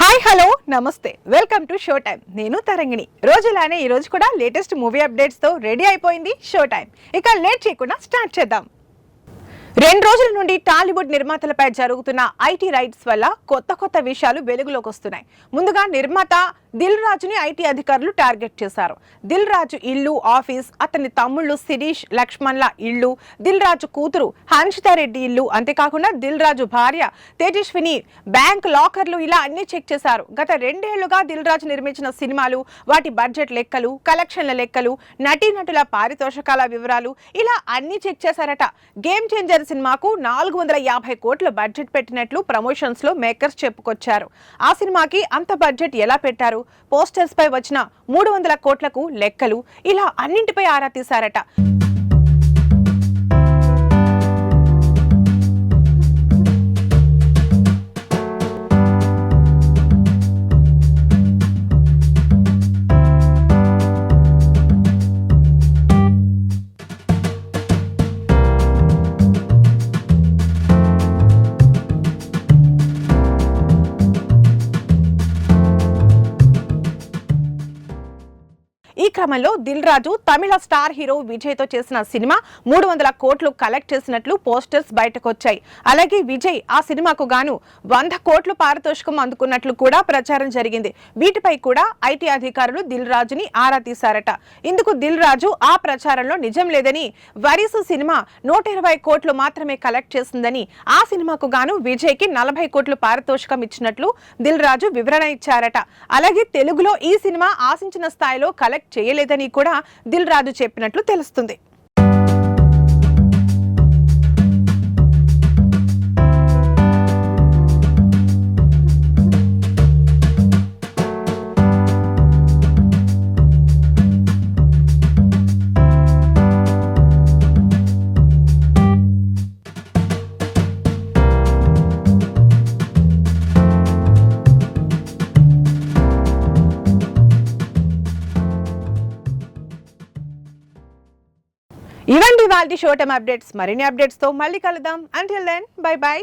Hi hello namaste. Welcome to show time నేను తరంగిణి. రోజులానే ఈ రోజు కూడా లేటెస్ట్ మూవీ అప్డేట్స్తో రెడీ అయిపోయింది షో టైం ఇక లేట్ చేయకుండా స్టార్ట్ చేద్దాం. రెండు రోజుల నుండి టాలీవుడ్ నిర్మాతలపై జరుగుతున్న ఐటీ రైట్స్ వల్ల కొత్త కొత్త విషయాలు వెలుగులోకి వస్తున్నాయి. ముందుగా నిర్మాత దిల్ రాజుని ఐటీ అధికారులు టార్గెట్ చేశారు. దిల్ రాజు ఇల్లు ఆఫీస్ అతని తమ్ముళ్ళు శిరీష్ లక్ష్మణ్ల ఇల్లు దిల్ రాజు కూతురు హన్షితారెడ్డి ఇల్లు అంతేకాకుండా దిల్ రాజు భార్య తేజస్విని బ్యాంక్ లాకర్లు ఇలా అన్ని చెక్ చేశారు. గత రెండేళ్ళుగా దిల్ రాజు నిర్మించిన సినిమాలు వాటి బడ్జెట్ లెక్కలు కలెక్షన్ల లెక్కలు నటీనటుల పారితోషకాల వివరాలు ఇలా అన్ని చెక్ చేశారట. గేమ్ చేంజర్ సినిమాకు నాలుగు వందల యాభై కోట్ల బడ్జెట్ పెట్టినట్లు ప్రమోషన్స్లో మేకర్స్ చెప్పుకొచ్చారు. ఆ సినిమాకి అంత బడ్జెట్ ఎలా పెట్టారు? పోస్టర్స్ పై వచ్చిన మూడు వందల కోట్లకు లెక్కలు. ఇలా అన్నింటిపై ఆరా తీశారట. ఈ క్రమంలో దిల్ రాజు తమిళ స్టార్ హీరో విజయ్తో చేసిన సినిమా మూడు వందల కోట్లు కలెక్ట్ చేసినట్లు పోస్టర్స్ బయటకు వచ్చాయి అలాగే విజయ్ ఆ సినిమాకు గాను వంద కోట్లు పారితోషికం అందుకున్నట్లు కూడా ప్రచారం జరిగింది. వీటిపై కూడా ఐటీ అధికారులు దిల్ రాజుని ఆరా తీశారట. ఇందుకు దిల్ రాజు ఆ ప్రచారంలో నిజం లేదని వరీసు సినిమా నూట ఇరవై కోట్లు మాత్రమే కలెక్ట్ చేసిందని ఆ సినిమాకు గాను విజయ్కి నలభై కోట్లు పారితోషికం ఇచ్చినట్లు దిల్ రాజు వివరణ ఇచ్చారట. అలాగే తెలుగులో ఈ సినిమా ఆశించిన స్థాయిలో కలెక్ట్ చేయలేదని కూడా దిల్ రాజు చెప్పినట్లు తెలుస్తుంది. ఇవండి వాళ్ళ షో టైమ్ అప్డేట్స్ మరిన్ని అప్డేట్స్తో మళ్ళీ కలుద్దాం. Until then by by